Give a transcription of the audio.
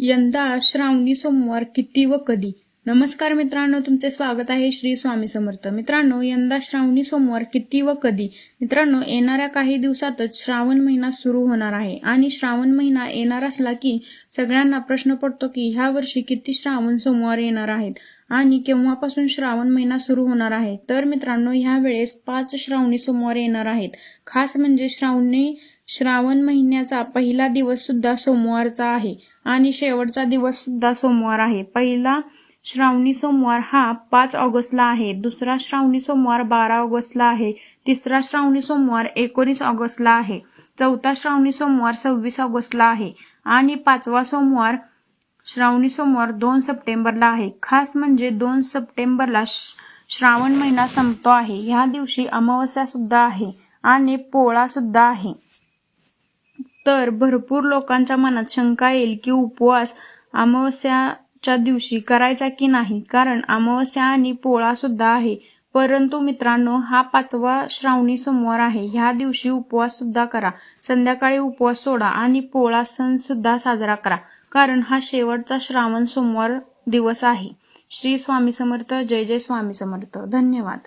यंदा श्रावणी सोमवार किती व कधी? नमस्कार मित्रांनो तुमचे स्वागत आहे श्री स्वामी समर्थ. मित्रांनो यंदा श्रावणी सोमवार किती व कधी? मित्रांनो येणाऱ्या काही दिवसातच श्रावण महिना सुरू होणार आहे. आणि श्रावण महिना येणार असला की सगळ्यांना प्रश्न पडतो की ह्या वर्षी किती श्रावण सोमवार येणार आहेत? आणि केव्हापासून श्रावण महिना सुरू होणार आहे? तर मित्रांनो ह्या वेळेस पाच श्रावणी सोमवार येणार आहेत. खास म्हणजे श्रावणी श्रावण महिन्याचा पहिला दिवस सुद्धा सोमवारचा आहे आणि शेवटचा दिवस सुद्धा सोमवार आहे. पहिला श्रावणी सोमवार हा पाच ऑगस्टला आहे. दुसरा श्रावणी सोमवार बारा ऑगस्टला आहे. तिसरा श्रावणी सोमवार एकोणीस ऑगस्टला आहे. चौथा श्रावणी सोमवार सव्वीस ऑगस्टला आहे. आणि पाचवा सोमवार श्रावणी सोमवार दोन सप्टेंबरला आहे. खास म्हणजे दोन सप्टेंबरला श- श्रावण महिना संपतो आहे. ह्या दिवशी अमावस्या सुद्धा आहे आणि पोळा सुद्धा आहे. तर भरपूर लोकांच्या मनात शंका येईल की उपवास अमावस्याच्या दिवशी करायचा की नाही? कारण अमावस्या आणि पोळा सुद्धा आहे. परंतु मित्रांनो हा पाचवा श्रावणी सोमवार आहे. ह्या दिवशी उपवास सुद्धा करा. संध्याकाळी उपवास सोडा आणि पोळा सण सुद्धा साजरा करा. कारण हा शेवटचा श्रावण सोमवार दिवस आहे. श्री स्वामी समर्थ जय जय स्वामी समर्थ. धन्यवाद.